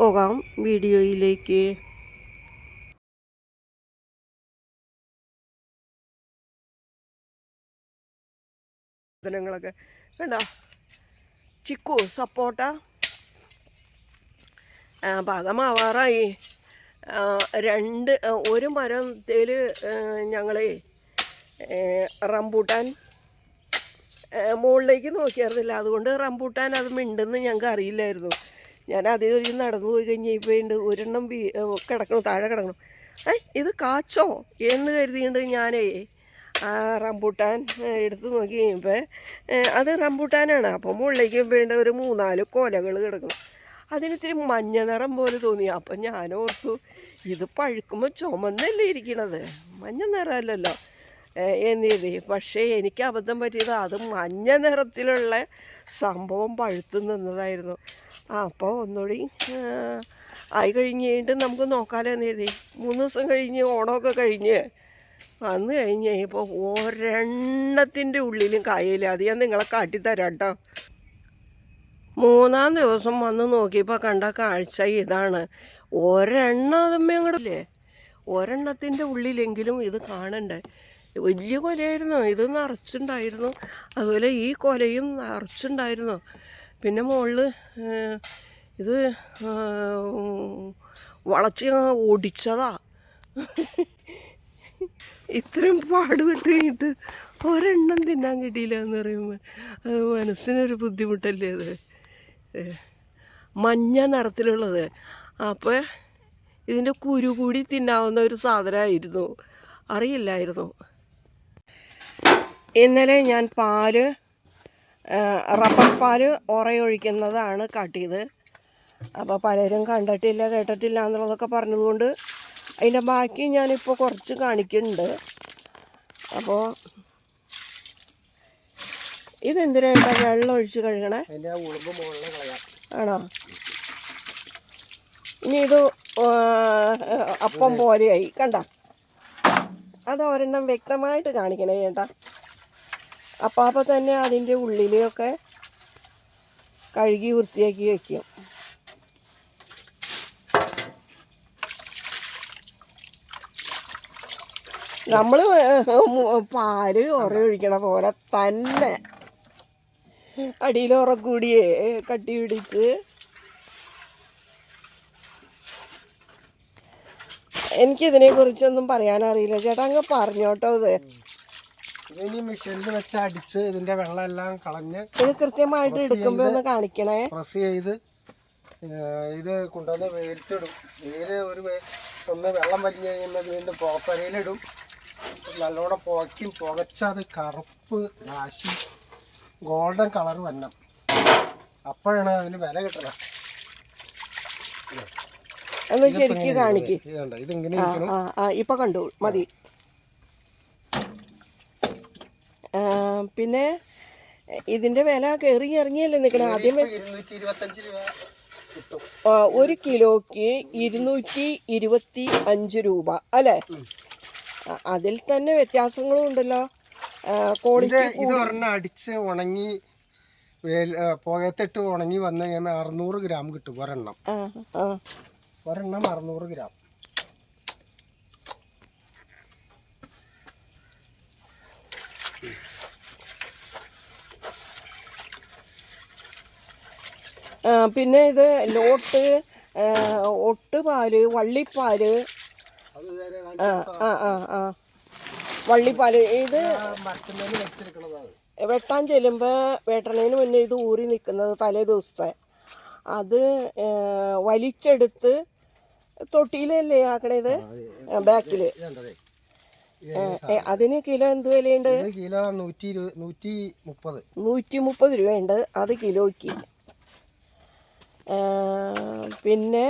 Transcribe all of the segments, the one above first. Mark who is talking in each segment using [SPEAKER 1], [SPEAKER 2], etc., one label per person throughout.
[SPEAKER 1] പോകാം വീഡിയോയിലേക്ക്. സാധനങ്ങളൊക്കെ. വേണ്ട ചിക്കു സപ്പോട്ട. പാകമാവാറായി രണ്ട് ഒരു ഒരു മരത്തിൽ ഞങ്ങളെ റംബൂട്ടാൻ മുകളിലേക്ക് നോക്കിയായിരുന്നില്ല. അതുകൊണ്ട് റംബൂട്ടാൻ അത് മിണ്ടെന്ന് ഞങ്ങൾക്ക് അറിയില്ലായിരുന്നു ഞാൻ അതേ ഒരു നടന്നു പോയി കഴിഞ്ഞപ്പോൾ ഉണ്ട് ഒരെണ്ണം വീ കിടക്കണം താഴെ കിടക്കണം. ഏ ഇത് കാച്ചോ? എന്ന് കരുതിയിട്ട് ഞാനേ. ആ റംബൂട്ടാൻ എടുത്ത് നോക്കി കഴിയുമ്പോൾ അത് റംബൂട്ടാനാണ്. അപ്പം മുകളിലേക്ക് വേണ്ട ഒരു മൂന്നാൽ കൊലകൾ കിടക്കണം അതിനിത്തിരി മഞ്ഞ നിറം പോലെ തോന്നി. അപ്പം ഞാൻ ഓർത്തു ഇത് പഴുക്കുമ്പോൾ ചുമന്നല്ലേ ഇരിക്കണത്? മഞ്ഞ നിറമല്ലല്ലോ. എന്നിത് പക്ഷേ എനിക്ക് അബദ്ധം പറ്റിയത് അത് മഞ്ഞ നിറത്തിലുള്ള സംഭവം പഴുത്തു നിന്നതായിരുന്നു. ആ അപ്പോൾ ഒന്നുകൂടി ആയി കഴിഞ്ഞ് കഴിഞ്ഞിട്ട് നമുക്ക് നോക്കാമല്ലോ എന്ന് എഴുതി മൂന്ന് ദിവസം കഴിഞ്ഞ് ഓണമൊക്കെ കഴിഞ്ഞ് വന്ന് കഴിഞ്ഞ് കഴിഞ്ഞപ്പോൾ ഒരെണ്ണത്തിന്റെ ഉള്ളിലും കായയില്ല. അത് ഞാൻ നിങ്ങളെ കാട്ടിത്തരാം കേട്ടോ മൂന്നാം ദിവസം വന്ന് നോക്കിയപ്പോൾ കണ്ട കാഴ്ച ഇതാണ്. ഒരെണ്ണം അതുമ്മേ അങ്ങോട്ടില്ലേ ഒരെണ്ണത്തിന്റെ ഉള്ളിലെങ്കിലും ഇത് കാണണ്ടേ? വലിയ കൊലയായിരുന്നു. ഇത് നിറച്ചുണ്ടായിരുന്നു. അതുപോലെ ഈ കൊലയും നിറച്ചുണ്ടായിരുന്നു. പിന്നെ മുകളിൽ ഇത് വളച്ച് ഓടിച്ചതാ. ഇത്രയും പാടുപെട്ട് കഴിഞ്ഞിട്ട് ഒരെണ്ണം തിന്നാൻ കിട്ടിയില്ല എന്ന് പറയുമ്പോൾ അത് മനസ്സിനൊരു ബുദ്ധിമുട്ടല്ലേ അത്? മഞ്ഞ നിറത്തിലുള്ളത്. അപ്പോൾ ഇതിന്റെ കുരു കൂടി തിന്നാവുന്ന ഒരു സാധനമായിരുന്നു. അറിയില്ലായിരുന്നു. ഇന്നലെ ഞാൻ പാൽ റബ്ബർ പാൽ ഉറയൊഴിക്കുന്നതാണ് കാട്ടിയത്. അപ്പോൾ പലരും കണ്ടിട്ടില്ല കേട്ടിട്ടില്ല എന്നുള്ളതൊക്കെ പറഞ്ഞതുകൊണ്ട് അതിന്റെ ബാക്കി ഞാനിപ്പോൾ കുറച്ച് കാണിക്കുന്നുണ്ട്. അപ്പോൾ ഇതെന്തിനായിട്ടാ വെള്ളം ഒഴിച്ച് കഴുകണേ? ആണോ? ഇനി ഇത് അപ്പം പോലെയായി. കണ്ട? അത് ഒരെണ്ണം വ്യക്തമായിട്ട് കാണിക്കണേ ചേട്ടാ അപ്പം അപ്പോൾ തന്നെ അതിന്റെ ഉള്ളിലെയൊക്കെ കഴുകി വൃത്തിയാക്കി വയ്ക്കും നമ്മൾ പാൽ ഒഴിക്കണ പോലെ തന്നെ അടിയിൽ ഉറക്കൂടിയേ കട്ടി പിടിച്ച് എനിക്കിതിനെ കുറിച്ചൊന്നും പറയാനറിയില്ല. ചേട്ടാ അങ്ങ് പറഞ്ഞോട്ടോ ഇത്.
[SPEAKER 2] ഇതിനി മെഷീനിൽ വെച്ച് അടിച്ച് ഇതിന്റെ വെള്ളം എല്ലാം കളഞ്ഞ്
[SPEAKER 1] ഇത് കൃത്യമായിട്ട് എടുക്കുമ്പോ ഒന്ന് കാണിക്കണേ.
[SPEAKER 2] പ്രസ് ചെയ്ത് ഇത് കൊണ്ടുവന്ന് വെയിലത്തിടും വെയിൽ ഒരു ഒന്ന് വെള്ളം വലിഞ്ഞ് കഴിയുമ്പോൾ വീണ്ടും പുകപ്പരയിലിടും. നല്ലോണം പുകയ്ക്കും. പുകച്ചത് കറുപ്പ് രാശി ഗോൾഡൻ കളർ വന്നം അപ്പോഴാണ് അതിന് വില കിട്ടണം.
[SPEAKER 1] ശരിക്കും കാണിക്ക്.
[SPEAKER 2] ഇതിങ്ങനെ
[SPEAKER 1] ഇപ്പൊ കണ്ടു. മതി ആ, പിന്നെ ഇതിന്റെ വില കയറി ഇറങ്ങിയല്ലേ നിൽക്കണം ആദ്യം ഒരു കിലോയ്ക്ക് ഇരുന്നൂറ്റി ഇരുപത്തി അഞ്ച് രൂപ അല്ലേ അതിൽ തന്നെ വ്യത്യാസങ്ങളും ഉണ്ടല്ലോ. ക്വാളിറ്റി
[SPEAKER 2] അടിച്ച് ഉണങ്ങി പുകയത്തിട്ട് ഉണങ്ങി വന്നു കഴിയുമ്പോൾ അറുന്നൂറ് ഗ്രാം കിട്ടും ഒരെണ്ണം. ഒരെണ്ണം അറുന്നൂറ് ഗ്രാം.
[SPEAKER 1] പിന്നെ ഇത് ലോട്ട്
[SPEAKER 2] ഒട്ടുപാൽ വള്ളിപ്പാൽ.
[SPEAKER 1] ആ ആ ആ ആ. വള്ളിപ്പാൽ ഇത് വെട്ടാൻ ചെല്ലുമ്പോൾ വെട്ടണതിന് മുന്നേ ഇത് ഊറി നിൽക്കുന്നത് തലേ ദിവസത്തെ. അത് വലിച്ചെടുത്ത് തൊട്ടിയിലല്ലേ ആക്കണേത് ബാക്കിൽ അതിന് കിലോ എന്ത് വിലയുണ്ട്?
[SPEAKER 2] കിലോ നൂറ്റി മുപ്പത്.
[SPEAKER 1] നൂറ്റി മുപ്പത് രൂപയുണ്ട്. അത് കിലോയ്ക്ക്. പിന്നെ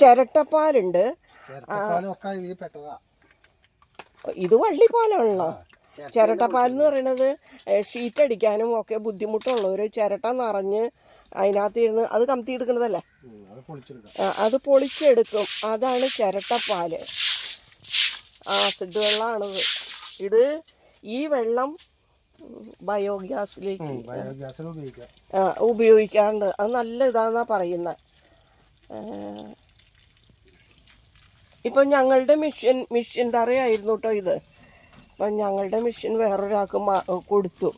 [SPEAKER 1] ചിരട്ടപ്പാലുണ്ട്. ഇത് വള്ളിപ്പാലാണല്ലോ.
[SPEAKER 2] ചിരട്ട
[SPEAKER 1] ചിരട്ടപ്പാൽ എന്ന് പറയുന്നത് ഷീറ്റ് അടിക്കാനും ഒക്കെ ബുദ്ധിമുട്ടുള്ളവർ ചിരട്ട നിറഞ്ഞ് അതിനകത്ത് ഇരുന്ന് അത് കമത്തി എടുക്കുന്നതല്ലേ
[SPEAKER 2] അത് പൊളിച്ചെടുക്കാം.
[SPEAKER 1] അത് പൊളിച്ചെടുക്കും. അതാണ് ചിരട്ടപ്പാൽ. ആസിഡ് വെള്ളമാണത് ഇത് ഈ വെള്ളം ബയോഗ്യാസിലേക്ക്
[SPEAKER 2] ബയോഗ്യാസിൽ ഉപയോഗിക്കാം.
[SPEAKER 1] ആ, ഉപയോഗിക്കാറുണ്ട് അത് നല്ല ഇതാന്നാ പറയുന്നത് ഇപ്പം ഞങ്ങളുടെ മിഷ്യൻ മിഷ്യൻ തറയായിരുന്നു കേട്ടോ ഇത്. അപ്പം ഞങ്ങളുടെ മിഷ്യൻ വേറൊരാൾക്ക് കൊടുത്തു.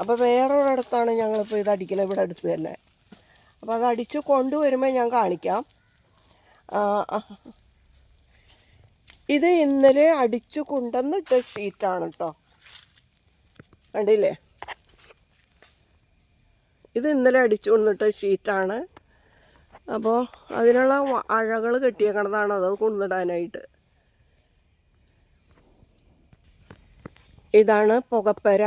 [SPEAKER 1] അപ്പോൾ വേറൊരിടത്താണ് ഞങ്ങളിപ്പോൾ ഇത് അടിക്കല ഇവിടെ അടുത്ത് തന്നെ. അപ്പോൾ അത് അടിച്ച് കൊണ്ടുവരുമ്പോൾ ഞാൻ കാണിക്കാം. ഇത് ഇന്നലെ അടിച്ചു കൊണ്ടുവന്നിട്ട ഷീറ്റാണ് കേട്ടോ കണ്ടില്ലേ? ഇത് ഇന്നലെ അടിച്ചു കൊണ്ടിട്ട ഷീറ്റാണ്. അപ്പോൾ അതിനുള്ള അഴകൾ കെട്ടിയേക്കണതാണ് അത് കൊണ്ടിടാനായിട്ട് ഇതാണ് പുകപ്പര.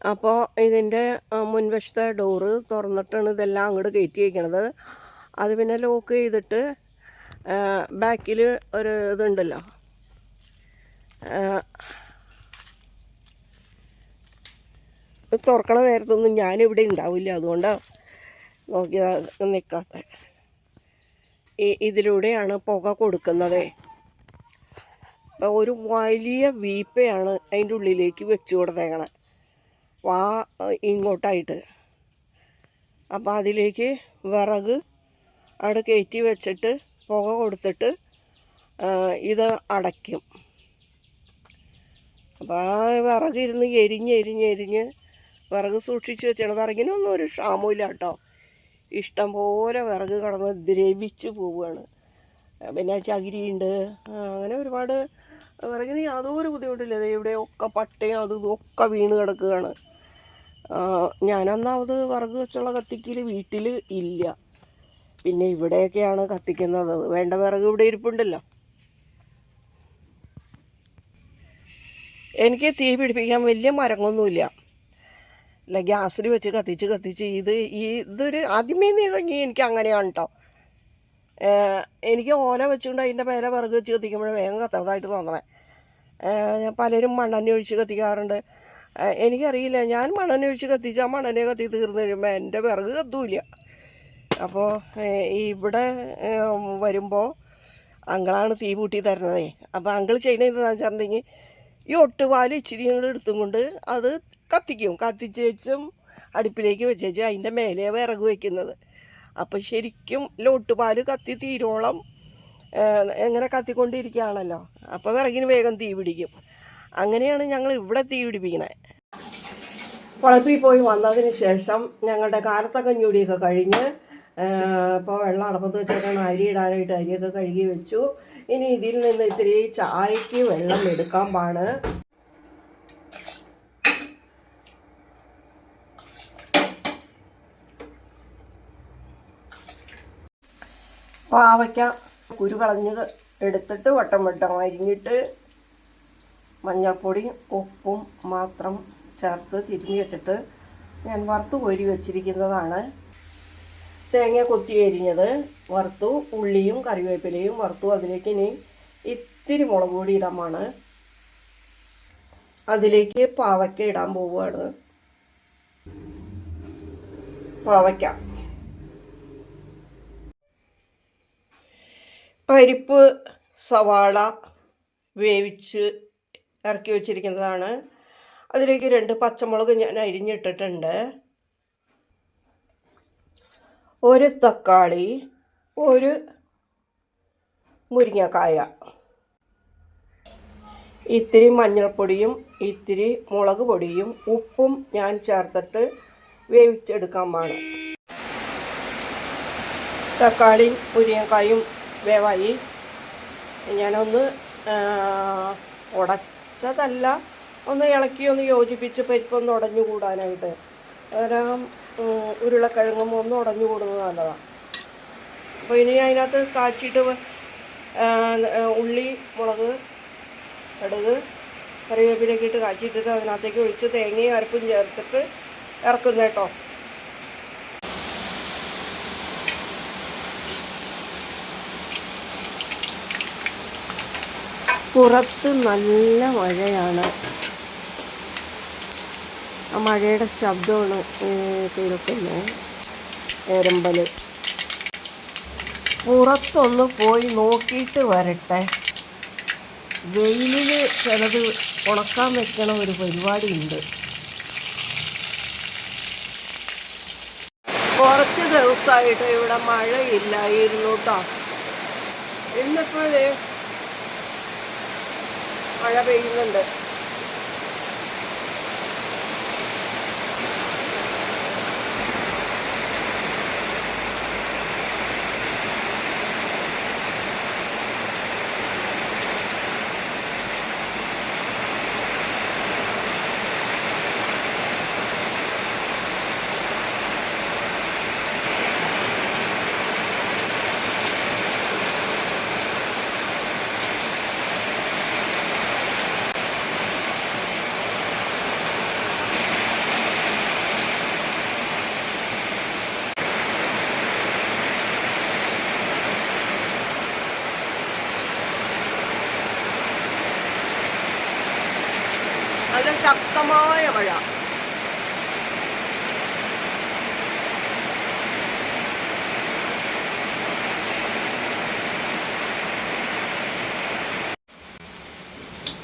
[SPEAKER 1] അപ്പോൾ ഇതിന്റെ മുൻവശത്തെ ഡോറ് തുറന്നിട്ടാണ് ഇതെല്ലാം അങ്ങോട്ട് കയറ്റി വയ്ക്കണത് അത് പിന്നെ ലോക്ക് ചെയ്തിട്ട് ബാക്കിൽ ഒരു ഇതുണ്ടല്ലോ ആ, ഇത് തുറക്കണ നേരത്തൊന്നും ഞാനിവിടെ ഉണ്ടാവില്ല. അതുകൊണ്ടാണ് നോക്കി നിൽക്കാത്ത ഇതിലൂടെയാണ് പുക കൊടുക്കുന്നത്. ഒരു വലിയ വീപ്പയാണ് അതിന്റെ ഉള്ളിലേക്ക് വെച്ച് കൊടുത്തേക്കണേ. വാ ഇങ്ങോട്ടായിട്ട്. അപ്പോൾ അതിലേക്ക് വിറക് അവിടെ കയറ്റി വെച്ചിട്ട് പുക കൊടുത്തിട്ട് ഇത് അടയ്ക്കും. അപ്പോൾ ആ വിറക് ഇരുന്ന് എരിഞ്ഞ് എരിഞ്ഞ് എരിഞ്ഞ് വിറക് സൂക്ഷിച്ച് വെച്ചാണ്. വിറകിനൊന്നും ഒരു ക്ഷാമമില്ല കേട്ടോ. ഇഷ്ടംപോലെ വിറക് കടന്ന് ദ്രവിച്ച് പോവുകയാണ്. പിന്നെ ചകിരിയുണ്ട്. അങ്ങനെ ഒരുപാട് വിറകിന് യാതൊരു ബുദ്ധിമുട്ടില്ല. ഇവിടെയൊക്കെ പട്ടയും അതും ഇതൊക്കെ വീണ് കിടക്കുകയാണ്. ഞാനന്നാമത് വിറക് വെച്ചുള്ള കത്തിക്കൽ വീട്ടിൽ ഇല്ല. പിന്നെ ഇവിടെയൊക്കെയാണ് കത്തിക്കുന്നത്. വേണ്ട വിറക് ഇവിടെ ഇരിപ്പുണ്ടല്ലോ. എനിക്ക് തീ പിടിപ്പിക്കാൻ വലിയ മരങ്ങൊന്നുമില്ല അല്ല ഗ്യാസിൽ വെച്ച് കത്തിച്ച് കത്തിച്ച് ഇത് ഈ ഇതൊരു ആദ്യമേ തുടങ്ങി എനിക്ക് അങ്ങനെയാണ് കേട്ടോ എനിക്ക് ഓല വെച്ചുകൊണ്ട് അതിന്റെ മേലെ വിറക് വെച്ച് കത്തിക്കുമ്പോൾ വേഗം കത്തണതായിട്ട് തോന്നണേ. ഞാൻ പലരും മണ്ണെണ്ണ ഒഴിച്ച് കത്തിക്കാറുണ്ട് എനിക്കറിയില്ല ഞാൻ മണ്ണെണ്ണ ഒഴിച്ച് കത്തിച്ചാൽ മണ്ണെണ്ണ കത്തി തീർന്നു കഴിയുമ്പോൾ എന്റെ വിറക് കത്തൂല അപ്പോൾ ഇവിടെ വരുമ്പോൾ അങ്കളാണ് തീ പൂട്ടി തരണതേ. അപ്പോൾ അങ്കിൾ ചെയ്യുന്നത് എന്താണെന്ന് വെച്ചിട്ടുണ്ടെങ്കിൽ ഈ ഒട്ടുപാൽ ഇച്ചിരി കൂടെ എടുത്തും കൊണ്ട് അത് കത്തിക്കും. കത്തിച്ച് വെച്ചും അടുപ്പിലേക്ക് വെച്ചേച്ച് അതിന്റെ മേലെ വിറക് വയ്ക്കുന്നത് അപ്പോൾ ശരിക്കും ലോട്ടുപാൽ കത്തി തീരോളം എങ്ങനെ കത്തിക്കൊണ്ടിരിക്കുകയാണല്ലോ. അപ്പോൾ വിറകിന് വേഗം തീ പിടിക്കും. അങ്ങനെയാണ് ഞങ്ങൾ ഇവിടെ തീ പിടിപ്പിക്കണത് കുളപ്പിൽ പോയി വന്നതിന് ശേഷം ഞങ്ങളുടെ കാലത്തെ കഞ്ഞൂടിയൊക്കെ കഴിഞ്ഞ് ഇപ്പോൾ വെള്ളം അടപ്പത്ത് വെച്ചേക്കാണ്. അരി ഇടാനായിട്ട് അരിയൊക്കെ കഴുകി വെച്ചു. ഇനി ഇതിൽ നിന്ന് ഇത്തിരി ചായക്ക് വെള്ളം എടുക്കാൻ പാണ് പാവയ്ക്ക കുരു കളഞ്ഞ് എടുത്തിട്ട് വട്ടം വട്ടം അരിഞ്ഞിട്ട് മഞ്ഞൾപ്പൊടിയും ഉപ്പും മാത്രം ചേർത്ത് തിരിഞ്ഞ് വെച്ചിട്ട് ഞാൻ വറുത്ത് കോരി വെച്ചിരിക്കുന്നതാണ്. തേങ്ങ കൊത്തി അരിഞ്ഞത് വറുത്തു ഉള്ളിയും കറിവേപ്പിലയും വറുത്തു. അതിലേക്ക് ഇനി ഇത്തിരി മുളക് പൊടി ഇടാമാണ്. അതിലേക്ക് പാവയ്ക്ക ഇടാൻ പോവുകയാണ്. പാവയ്ക്ക. പരിപ്പ് സവാള വേവിച്ച് ഇറക്കി വെച്ചിരിക്കുന്നതാണ്. അതിലേക്ക് രണ്ട് പച്ചമുളക് ഞാൻ അരിഞ്ഞിട്ടിട്ടുണ്ട്. ഒരു തക്കാളി ഒരു മുരിങ്ങക്കായ. ഇത്തിരി മഞ്ഞൾപ്പൊടിയും ഇത്തിരി മുളക് പൊടിയും ഉപ്പും ഞാൻ ചേർത്തിട്ട് വേവിച്ചെടുക്കാൻ പാണ് തക്കാളിയും മുരിങ്ങക്കായും വേവായി ഞാനൊന്ന് ഉടച്ചതല്ല ഒന്ന് ഇളക്കി ഒന്ന് യോജിപ്പിച്ച് പരിപ്പൊന്ന് ഉടഞ്ഞു കൂടാനായിട്ട് ഉം, ഉരുളക്കിഴങ്ങും ഒന്ന് ഉടഞ്ഞു കൂടുന്നത് നല്ലതാണ് അപ്പോൾ ഇനി അതിനകത്ത് കാച്ചിട്ട് ഉള്ളി മുളക് കടുക് കറിവേപ്പിലൊക്കെ ഇട്ട് കാച്ചിട്ടിട്ട് അതിനകത്തേക്ക് ഒഴിച്ച് തേങ്ങയും അരപ്പും ചേർത്തിട്ട് ഇറക്കുന്ന കേട്ടോ. പുറത്ത് നല്ല മഴയാണ്. ആ മഴയുടെ ശബ്ദമാണ് കേൾക്കുന്നത് എരമ്പൽ പുറത്തൊന്ന് പോയി നോക്കിയിട്ട് വരട്ടെ. വെയിലിൽ ചിലത് ഉണക്കാൻ വെക്കണ ഒരു പരിപാടിയുണ്ട്. കുറച്ച് ദിവസമായിട്ട് ഇവിടെ മഴയില്ലായിരുന്നു കേട്ടോ ഇന്നിപ്പോഴേ മഴ പെയ്യുന്നുണ്ട് നല്ല ശക്തമായ മഴ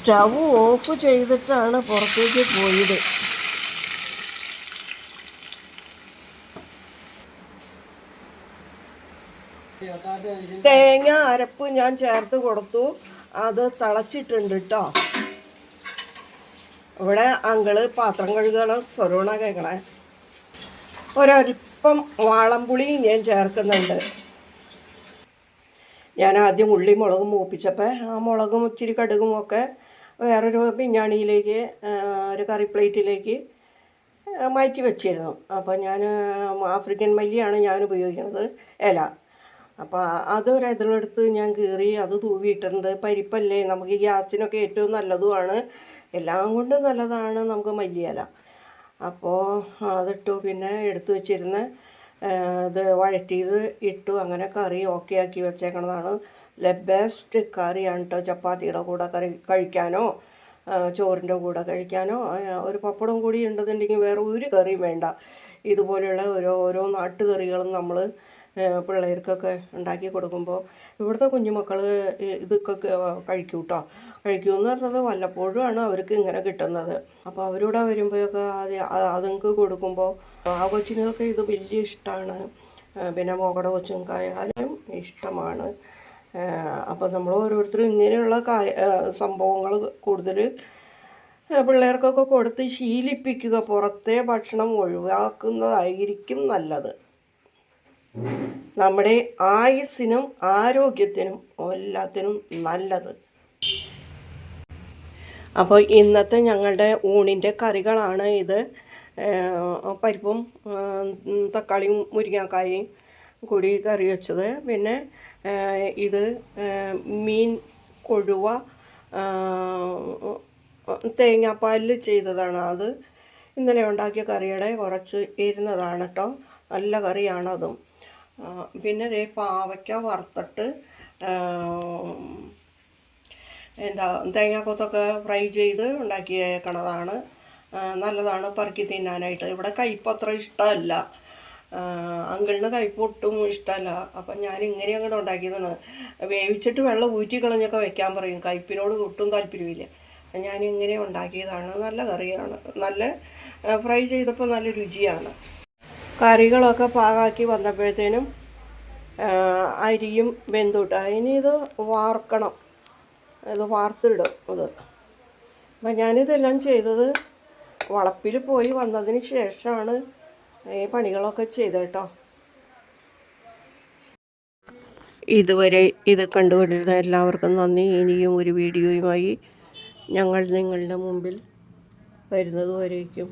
[SPEAKER 1] സ്റ്റവ് ഓഫ് ചെയ്തിട്ടാണ് പുറത്തേക്ക് പോയത്. തേങ്ങ അരപ്പ് ഞാൻ ചേർത്ത് കൊടുത്തു. അത് തിളച്ചിട്ടുണ്ട് കേട്ടോ ഇവിടെ അങ്കിൾ പാത്രം കഴുകണം സ്വരൂണ കേൾക്കണേ. ഒരൽപ്പം വാളംപുളി ഞാൻ ചേർക്കുന്നുണ്ട്. ഞാൻ ആദ്യം ഉള്ളി മുളകും മൂപ്പിച്ചപ്പോൾ ആ മുളകും ഇച്ചിരി കടുകും ഒക്കെ വേറൊരു പിഞ്ഞാണിയിലേക്ക് ഒരു കറി പ്ലേറ്റിലേക്ക് മാറ്റി വെച്ചിരുന്നു. അപ്പോൾ ഞാൻ ആഫ്രിക്കൻ മല്ലിയാണ് ഞാൻ ഉപയോഗിക്കുന്നത് ഇല. അപ്പോൾ അതൊരു ഇതിലെടുത്ത് ഞാൻ കീറി അത് തൂവിയിട്ടുണ്ട് പരിപ്പല്ലേ നമുക്ക് ഗ്യാസിനൊക്കെ ഏറ്റവും നല്ലതുമാണ്. എല്ലാം കൊണ്ടും നല്ലതാണ് നമുക്ക് മല്ലിയില അപ്പോൾ അതിട്ടു. പിന്നെ എടുത്തു വെച്ചിരുന്ന ഇത് വഴറ്റിയത് ഇട്ടു. അങ്ങനെ കറി ഓക്കെ ആക്കി വെച്ചേക്കണതാണ്. ബെസ്റ്റ് കറിയാണ് കേട്ടോ ചപ്പാത്തിയുടെ കൂടെ കറി കഴിക്കാനോ ചോറിന്റെ കൂടെ കഴിക്കാനോ ഒരു പപ്പടം കൂടി ഉണ്ടെന്നുണ്ടെങ്കിൽ വേറെ ഒരു കറിയും വേണ്ട. ഇതുപോലെയുള്ള ഓരോ ഓരോ നാട്ടുകറികളും നമ്മൾ പിള്ളേർക്കൊക്കെ ഉണ്ടാക്കി കൊടുക്കുമ്പോൾ ഇവിടുത്തെ കുഞ്ഞുമക്കൾ ഇതൊക്കെ കഴിക്കും കേട്ടോ കഴിക്കുമെന്ന് പറഞ്ഞത് വല്ലപ്പോഴുമാണ് അവർക്ക് ഇങ്ങനെ കിട്ടുന്നത്. അപ്പോൾ അവരിവിടെ വരുമ്പോഴൊക്കെ അത് അതുങ്ങൾക്ക് കൊടുക്കുമ്പോൾ ആ കൊച്ചിനൊക്കെ ഇത് വലിയ ഇഷ്ടമാണ് പിന്നെ മോകട കൊച്ചുങ്ങൾക്കായാലും ഇഷ്ടമാണ്. അപ്പോൾ നമ്മൾ ഓരോരുത്തരും ഇങ്ങനെയുള്ള കായ സംഭവങ്ങൾ കൂടുതൽ പിള്ളേർക്കൊക്കെ കൊടുത്ത് ശീലിപ്പിക്കുക പുറത്തെ ഭക്ഷണം ഒഴിവാക്കുന്നതായിരിക്കും നല്ലത്. നമ്മുടെ ആയുസ്സിനും ആരോഗ്യത്തിനും എല്ലാത്തിനും നല്ലത്. അപ്പോൾ ഇന്നത്തെ ഞങ്ങളുടെ ഊണിന്റെ കറികളാണ് ഇത്. പരിപ്പും തക്കാളിയും മുരിങ്ങാക്കായും കൂടി കറി വെച്ചത്. പിന്നെ ഇത് മീൻ കൊഴുവ തേങ്ങാപ്പാലിൽ ചെയ്തതാണ് അത്. ഇന്നലെ ഉണ്ടാക്കിയ കറിയുടെ കുറച്ച് ഇരുന്നതാണ് കേട്ടോ നല്ല കറിയാണതും പിന്നെ ദേ പാവയ്ക്ക വറുത്തിട്ട് എന്താ തേങ്ങാക്കൊത്തൊക്കെ ഫ്രൈ ചെയ്ത് ഉണ്ടാക്കിയേക്കണതാണ്. നല്ലതാണ് പറക്കി തിന്നാനായിട്ട്. ഇവിടെ കയ്പത്ര ഇഷ്ടമല്ല. അങ്കിളിന് കൈപ്പൊട്ടും ഇഷ്ടമല്ല അപ്പം ഞാൻ ഇങ്ങനെ അങ്ങോട്ട് ഉണ്ടാക്കിയതാണ്. വേവിച്ചിട്ട് വെള്ളം ഊറ്റി കളഞ്ഞൊക്കെ വെക്കാൻ പറയും. കയ്പ്പിനോട് ഒട്ടും താല്പര്യമില്ല. ഞാൻ ഇങ്ങനെ ഉണ്ടാക്കിയതാണ്. നല്ല കറിയാണ്. നല്ല ഫ്രൈ ചെയ്തപ്പോൾ നല്ല രുചിയാണ്. കറികളൊക്കെ പാകാക്കി വന്നപ്പോഴത്തേനും അരിയും വെന്തുട്ട. ഇനി ഇത് വാർക്കണം. ഇത് വാർത്തിടും ഇത്. അപ്പം ഞാനിതെല്ലാം ചെയ്തത് വളപ്പിൽ പോയി വന്നതിന് ശേഷമാണ് ഈ പണികളൊക്കെ ചെയ്ത് കേട്ടോ ഇതുവരെ ഇത് കണ്ടുകൊണ്ടിരുന്ന എല്ലാവർക്കും നന്ദി. ഇനിയും ഒരു വീഡിയോയുമായി ഞങ്ങൾ നിങ്ങളുടെ മുമ്പിൽ വരുന്നതുവരേക്കും